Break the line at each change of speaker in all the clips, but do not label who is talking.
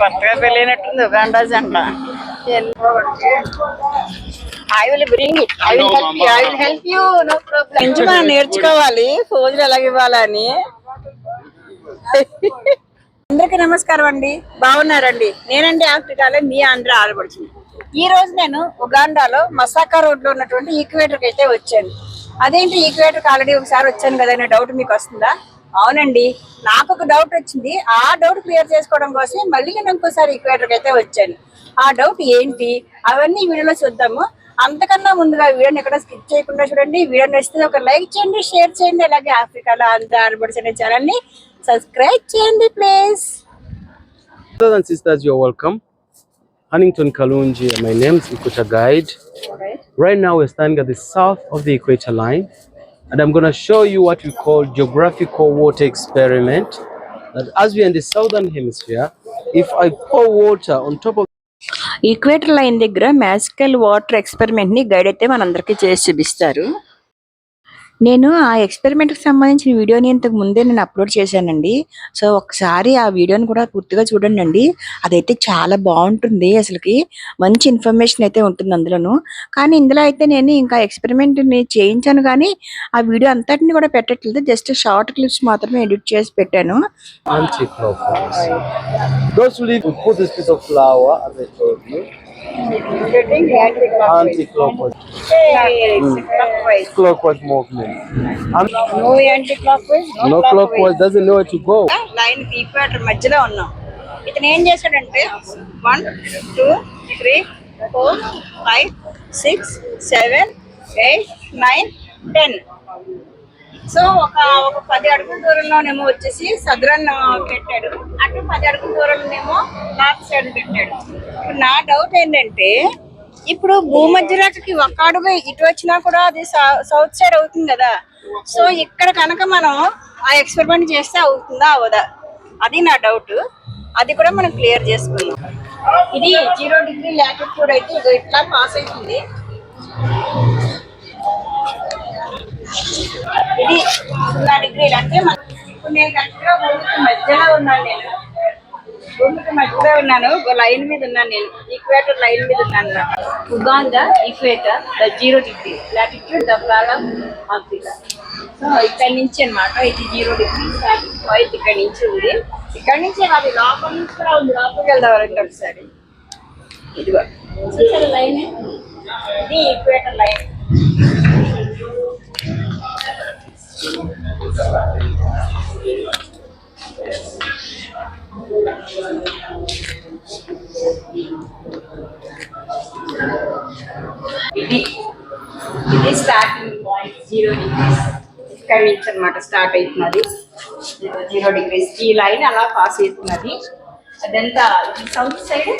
కొత్తగా పెళ్ళైనట్టుంది ఉగాండా జంట. I will bring it I will help you I will help you no problem మనం నేర్చుకోవాలి. ఫోజులు ఎలాగ ఇవ్వాలని. అందరికీ నమస్కారం అండి. బాగున్నారండి. నేనండి ఆఫ్రికాలో మీ ఆంధ్ర ఆడపడుచుంది ఈ రోజు నేను ఉగాండాలో మసాకా రోడ్లో ఉన్నటువంటి ఈక్వేటర్కి అయితే వచ్చాను. అదేంటి ఈక్వేటర్ ఆల్రెడీ ఒకసారి వచ్చాను కదా అనే డౌట్ మీకు వస్తుందా? అవునండి. నాకు ఒక డౌట్ వచ్చింది. ఆ డౌట్ క్లియర్ చేసుకోవడం కోసం మళ్ళీ నేను ఇంకోసారి ఈక్వేటర్కి అయితే వచ్చాను. ఆ డౌట్ ఏంటి? అవన్నీ వీడియోలో చూద్దాము. అంతకన్నా ముందుగా వీడియోని ఎక్కడ స్కిప్ చేయకుండా చూడండి. వీడియో నచ్చితే ఒక లైక్ చేయండి షేర్ చేయండి అలాగే ఆఫ్రికాలో ఆంధ్ర ఆడబడిసిన ఛానల్ని సబ్స్క్రైబ్ చేయండి please
Brothers and sisters, you're welcome. Huntington Kalunji, my name is Equator Guide. Right now, we're standing at the south of the equator line, and I'm going to show you what we call geographical water experiment. That as we're in the southern hemisphere, if I pour water on top of
equator line దగ్గర magical water experiment ని guide అయితే మనందరికీ చేసి చూపిస్తారు నేను ఆ ఎక్స్పెరిమెంట్కి సంబంధించిన వీడియోని ఇంతకు ముందే నేను అప్లోడ్ చేశానండి. సో ఒకసారి ఆ వీడియోని కూడా పూర్తిగా చూడండి అండి. అదైతే చాలా బాగుంటుంది అసలుకి. మంచి ఇన్ఫర్మేషన్ అయితే ఉంటుంది అందులోను. కానీ ఇందులో అయితే నేను ఇంకా ఎక్స్పెరిమెంట్ని చేయించాను కానీ ఆ వీడియో అంతటిని కూడా పెట్టట్లేదు. జస్ట్ షార్ట్ క్లిప్స్ మాత్రమే ఎడిట్ చేసి పెట్టాను.
Those who live, we put this piece of flour, as I told you, anti-clockwise, clockwise movement. And
anticlockwise
no clockwise doesn't know where to go.
Line equator మధ్యలో ఉన్నాం ఇతను ఏం చేశాడంటే one two three four five six seven eight nine ten so ఒక ఒక పది అడుగుల దూరంలోనేమో వచ్చేసి సదరన్ పెట్టాడు. అటు పది అడుగుల దూరంలోనేమో నార్త్ సైడ్ పెట్టాడు. ఇప్పుడు నా డౌట్ ఏంటంటే ఇప్పుడు భూమధ్యరేఖకి ఒక అడుగు ఇటు వచ్చినా కూడా అది సౌత్ సైడ్ అవుతుంది కదా. సో ఇక్కడ కనుక మనం ఆ ఎక్స్పెరిమెంట్ చేస్తే అవుతుందా అవదా? అది నా డౌట్. అది కూడా మనం క్లియర్ చేసుకుందాం. ఇది జీరో డిగ్రీ లాటిట్యూడ్ అయితే ఇట్లా పాస్ అవుతుంది. ఇది సున్నా డిగ్రీలు అంటే ఇప్పుడు నేను కరెక్ట్గా భూమికి మధ్యలో ఉన్నాను నేను భూమికి మధ్యలో ఉన్నాను లైన్ మీద ఉన్నాను నేను ఈక్వేటర్ లైన్ మీద ఉన్నాను Uganda equator the zero degree latitude the problem Africa so ఇక్కడ నుంచి అనమాట ఇది జీరో డిగ్రీ వైట్ ఇక్కడ నుంచి ఉంది ఇక్కడ నుంచి అది లోపల నుంచి కూడా ఉంది లోపలికి వెళ్దాం రండి ఒకసారి ఇదిగో లైన్ ఇది ఈక్వేటర్ లైన్ ఇది ఇది స్టార్టింగ్ పాయింట్ జీరో డిగ్రీస్ ఇక్కడ నుంచి అనమాట స్టార్ట్ అవుతున్నది. జీరో డిగ్రీస్ ఈ లైన్ అలా పాస్ అవుతున్నది. అదంతా ఇది సౌత్ సైడ్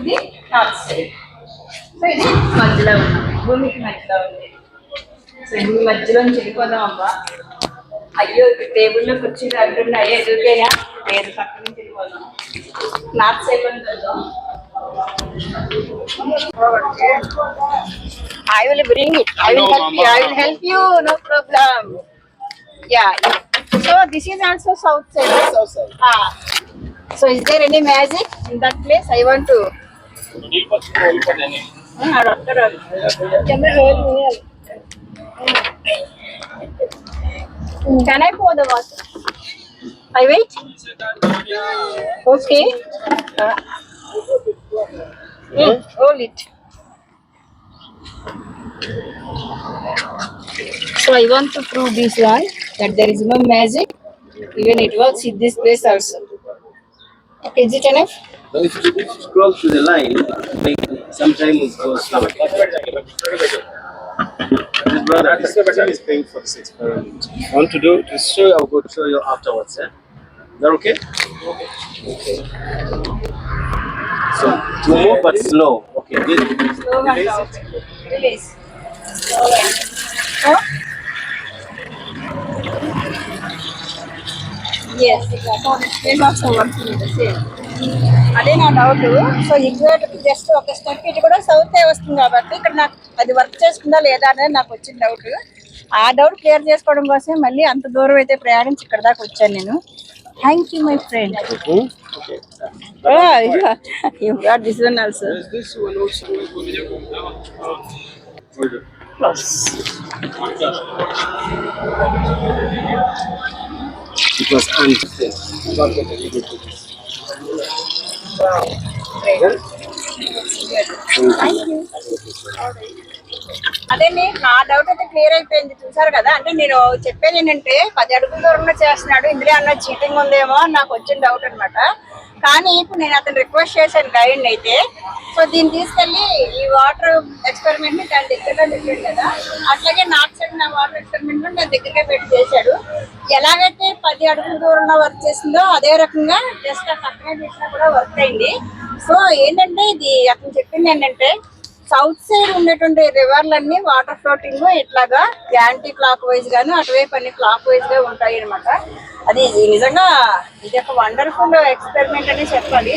ఇది నార్త్ సైడ్ సో ఇది మధ్యలో ఉంది. భూమికి మధ్యలో ఉంది. సో ఈ మధ్యలో వెళ్ళిపోదాం అబ్బా అయ్యో టేబుల్లో కుర్చీలు అంటున్నాయి ఎదురుకైనా లేదు పక్క నుంచి వెళ్ళిపోదాం north side I will bring it. I will help you. I will help you. No problem. Yeah. So this is also south side. South side. Ah. So is there any magic in that place? I want to. Ah, Can I pour the water? I wait. Okay. Uh, mm, hold it. So I want to prove this one that there is no magic. Even it works in this place also. Is it enough?
If you scroll through the line, sometimes it goes slow. This brother this person is paying for this experiment. I want to do to show you, I'll go to show you afterwards. Eh? Is that okay? Okay. okay. So to move but slow. Okay. This,
Slow and
release
out. Release. Slow oh. Yes, exactly. This also working the same. అదే నా doubt. So equator just ఒక step ఇటు కూడా south వస్తుంది కాబట్టి ఇక్కడ నాకు అది వర్క్ చేస్తుందా లేదా అనేది నాకు వచ్చిన డౌట్ ఆ డౌట్ క్లియర్ చేసుకోవడం కోసం మళ్ళీ అంత దూరం అయితే ప్రయాణించి ఇక్కడ దాకా వచ్చాను నేను.
Thank
you. My friend? You got
this one also. It was unfit.
అదే నా డౌట్ అయితే క్లియర్ అయిపోయింది. చూసారు కదా? అంటే నేను చెప్పేది ఏంటంటే పది అడుగుల దూరంలో చేస్తున్నాడు ఇందులో అన్న చీటింగ్ ఉందేమో నాకు వచ్చిన డౌట్ అనమాట కానీ ఇప్పుడు నేను అతను రిక్వెస్ట్ చేశాను గైడ్ అయితే. సో దీన్ని తీసుకెళ్ళి ఈ వాటర్ ఎక్స్పెరిమెంట్ని దాని దగ్గరలో పెట్టాడు కదా. అట్లాగే నాకు సైడ్ నా వాటర్ ఎక్స్పెరిమెంట్ని దాని దగ్గరగా పెట్టి చేశాడు. ఎలాగైతే పది అడుగుల దూరంలో వర్క్ చేసిందో అదే రకంగా జస్ట్ ఆ పక్కనే చేసినా కూడా వర్క్ అయింది. సో ఏంటంటే ఇది అతను చెప్పింది ఏంటంటే సౌత్ సైడ్ ఉన్నటువంటి రివర్లన్నీ వాటర్ ఫ్లోటింగ్ ఇట్లాగా యాంటీ క్లాక్ వైజ్ గాను అటువైపు అన్ని క్లాక్ వైజ్గా ఉంటాయి అనమాట అది నిజంగా ఇది ఒక వండర్ఫుల్ ఎక్స్పెరిమెంట్ అని చెప్పాలి.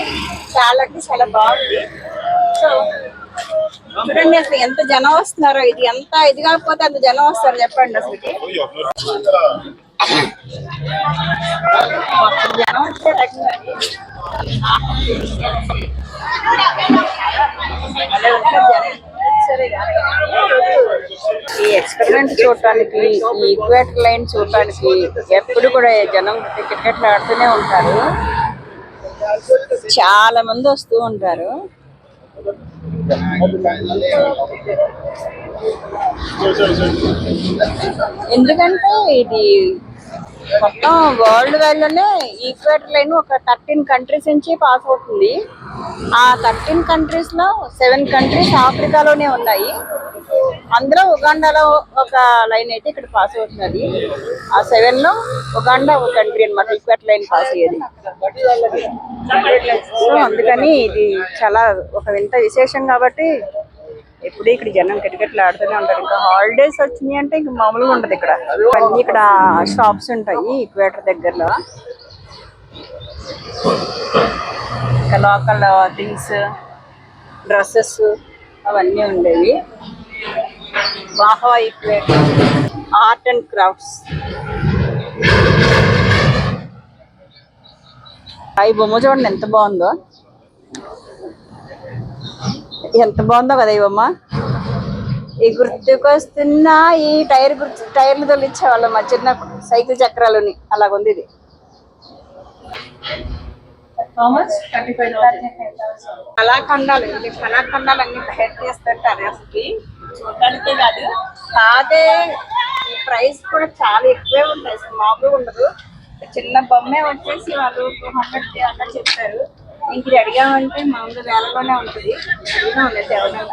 చాలా అంటే చాలా బాగుంది. సో చూడండి అసలు ఎంత జనం వస్తున్నారో ఇది ఎంత ఇది కాకపోతే అంత జనం వస్తారు చెప్పండి అసలు జనం ఈ ఎక్స్పెరిమెంట్ చూడటానికి ఈ ఈక్వేటర్ లైన్ చూడటానికి ఎప్పుడు కూడా జనం క్రికెట్లు ఆడుతూనే ఉంటారు. చాలా మంది వస్తూ ఉంటారు. ఎందుకంటే ఇది మొత్తం వరల్డ్ వైడ్లోనే ఈక్వేటర్ లైన్ ఒక థర్టీన్ కంట్రీస్ నుంచి పాస్ అవుతుంది. ఆ థర్టీన్ కంట్రీస్లో సెవెన్ కంట్రీస్ ఆఫ్రికాలోనే ఉన్నాయి. అందులో ఉగాండాలో ఒక లైన్ అయితే ఇక్కడ పాస్ అవుతున్నది. ఆ సెవెన్లో ఉగాండా ఒక కంట్రీ అన్నమాట ఈక్వేటర్ లైన్ పాస్ అయ్యేది. సో అందుకని ఇది చాలా ఒక వింత విశేషం కాబట్టి ఎప్పుడు ఇక్కడ జనం కిటకిటలు ఆడుతూనే ఉంటారు. ఇంకా హాలిడేస్ వచ్చినాయి అంటే ఇంకా మామూలుగా ఉండదు ఇక్కడ. అన్ని ఇక్కడ షాప్స్ ఉంటాయి ఈక్వేటర్ దగ్గరలో. ఇంకా లోకల్ థింగ్స్ డ్రెస్సెస్ అవన్నీ ఉండేవి. వాహా ఈక్వేటర్ ఆర్ట్ అండ్ క్రాఫ్ట్స్ ఈ బొమ్మ చూడండి ఎంత బాగుందో. ఎంత బాగుందో కదా ఈ బొమ్మ ఈ గుర్తుకొస్తున్నా ఈ టైర్ గుర్తు టైర్లు తొలిచ్చేవాళ్ళం మా చిన్న సైకిల్ చక్రాలని. అలాగుంది ఇది. కళాఖండాలు ఇది కళాఖండాలు అన్ని తయారు చేస్తుంటారు అసలు చూడటానికే కాదు. కాదే ఈ ప్రైస్ కూడా చాలా ఎక్కువే ఉంటాయి అసలు మామూలుగా ఉండదు. చిన్న బొమ్మే వచ్చేసి వాళ్ళు టూ హండ్రెడ్ అట్లా చెప్తారు. ఇంక ఇది అడిగామంటే మామూలు వేలలోనే ఉంటుంది. అడిగినా ఉండేది ఎవరైనా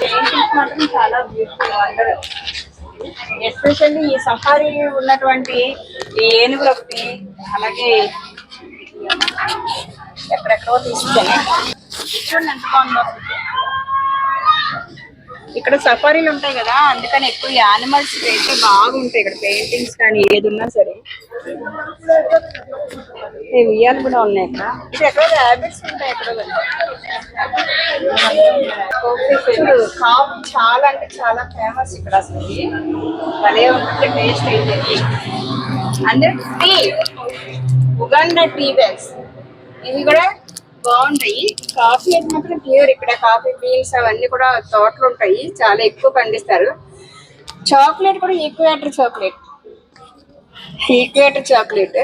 పెయింటింగ్స్ మాత్రం చాలా బ్యూటిఫుల్ వండర్. ఎస్పెషల్లీ ఈ సఫారీ ఉన్నటువంటి ఈ ఏనుగులు ఒకటి అలాగే ఎక్కడెక్కడో తీసుకుని. చూడండి ఎంత బాగుందో. ఇక్కడ సఫారీలు ఉంటాయి కదా అందుకని ఎక్కువ యానిమల్స్ అయితే బాగుంటాయి ఇక్కడ పెయింటింగ్స్ కానీ ఏది ఉన్నా సరే. ఈ ఉయ్యాలు కూడా ఉన్నాయి ఇక్కడ. ఇది ఎక్కడ హ్యాబిట్స్ ఉంటాయి ఎక్కడ చూడు కాఫీ చాలా అంటే చాలా ఫేమస్ ఇక్కడ అసలు. భలే ఉంటుంది టేస్ట్ అయితే. అందరు టీ ఉగాండా టీ బ్యాగ్స్ ఇవి కూడా బాగుంటాయి. కాఫీ అయితే మాత్రం ప్యూర్ ఇక్కడ కాఫీ బీన్స్ అవన్నీ కూడా తోటలు ఉంటాయి. చాలా ఎక్కువ పండిస్తారు. చాక్లెట్ కూడా equator chocolate equator chocolate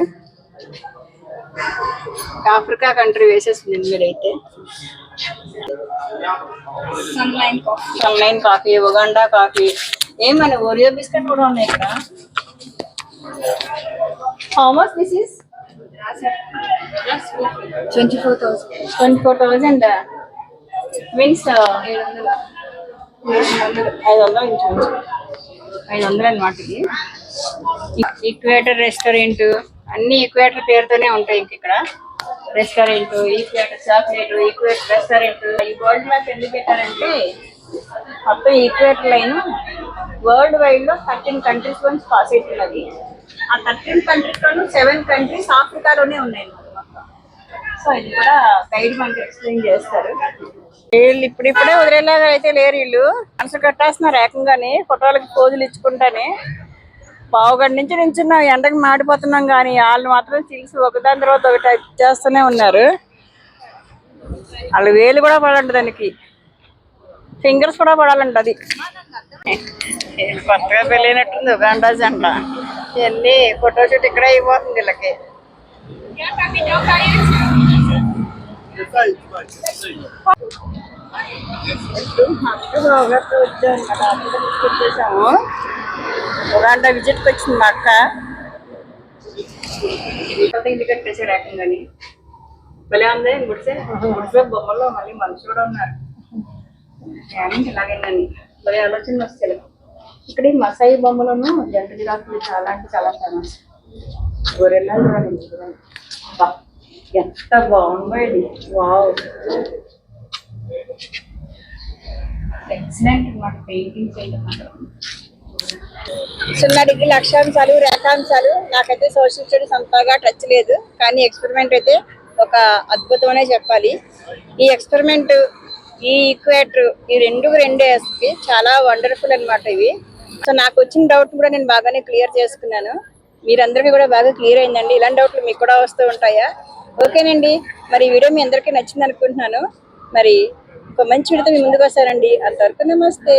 Africa country వేసేస్తుంది మీరైతే. Sunline coffee sunline coffee Uganda coffee ఏమన్నా ఓరియో బిస్కెట్ కూడా ఉన్నాయి ఇక్కడ. How much this is twenty four thousand twenty four thousand means ఐదు వందలు ఇంచుమించు ఐదు వందలు అనమాట ఇది. ఈక్వేటర్ రెస్టారెంట్ అన్ని ఈక్వేటర్ పేరుతోనే ఉంటాయి ఇంక ఇక్కడ. Restaurant equator chocolate equator restaurant ఈ వరల్డ్ మ్యాప్ ఎందుకు పెట్టారంటే మొత్తం ఈక్వేటర్ లైన్ వరల్డ్ వైడ్లో థర్టీన్ కంట్రీస్ నుంచి పాస్ అవుతున్నది ఆ థర్టీన్ కంట్రీస్ లోను సెవెన్ కంట్రీస్ ఆఫ్రికాలోనే ఉన్నాయి. సో ఇది కూడా గైడ్ మనకి ఎక్స్ప్లెయిన్ చేస్తారు. వీళ్ళు ఇప్పుడిప్పుడే వదిలేలాగా అయితే లేరు వీళ్ళు. మనసు కట్టేస్తున్నారు ఏకంగానే ఫోటోలకి పోజులు ఇచ్చుకుంటానే. పావు గంట నుంచి నించున్నాం ఎండకి మాడిపోతున్నాం కానీ వాళ్ళు మాత్రం చిల్స్ ఒకదాని తర్వాత ఒకటి చేస్తూనే ఉన్నారు. వాళ్ళ వేలు కూడా పడండి దానికి. ఫింగర్స్ కూడా పడాలంట అది. కొత్తగా పెళ్ళినట్టుంది ఉగాండా జంట వెళ్ళి ఫోటోషూట్ ఇక్కడే అయిపోతుంది వీళ్ళకి. వచ్చాము ఉగాండా విజిట్కి వచ్చింది మా అక్క ఇల్లు కట్టేసాడు ఏకంగాని భలే ఉంది గుడిసే గుడిసే బొమ్మల్లో మళ్ళీ మనిషి కూడా ఉన్నారు ఏమీ ఇలాగేనని భలే ఆలోచన వస్తాయి ఇక్కడ ఈ మసాయి బొమ్మలను జంట జిరాకులు చాలా అంటే చాలా ఫేమస్ ఎంత బాగుందో ఇది వావ్. ఎక్సలెంట్ అన్నమాట పెయింటింగ్ చేయడం డిగ్రీ రేఖాంశాలు. నాకైతే సోషల్ స్టడీస్ అంతగా టచ్ లేదు. కానీ ఎక్స్పెరిమెంట్ అయితే ఒక అద్భుతమనే చెప్పాలి. ఈ ఎక్స్పెరిమెంట్ ఈ ఈక్వేటర్ ఈ రెండు రెండు వేసి చాలా వండర్ఫుల్ అన్నమాట ఇవి. సో నాకు వచ్చిన డౌట్ కూడా నేను బాగానే క్లియర్ చేసుకున్నాను. మీరందరికీ కూడా బాగా క్లియర్ అయిందండి. ఇలాంటి డౌట్లు మీకు కూడా వస్తూ ఉంటాయా? ఓకేనండి. మరి ఈ వీడియో మీ అందరికీ నచ్చింది అనుకుంటున్నాను మరి ఒక మంచి వీడియోతో మీ ముందుకు వస్తారండి అంతవరకు నమస్తే.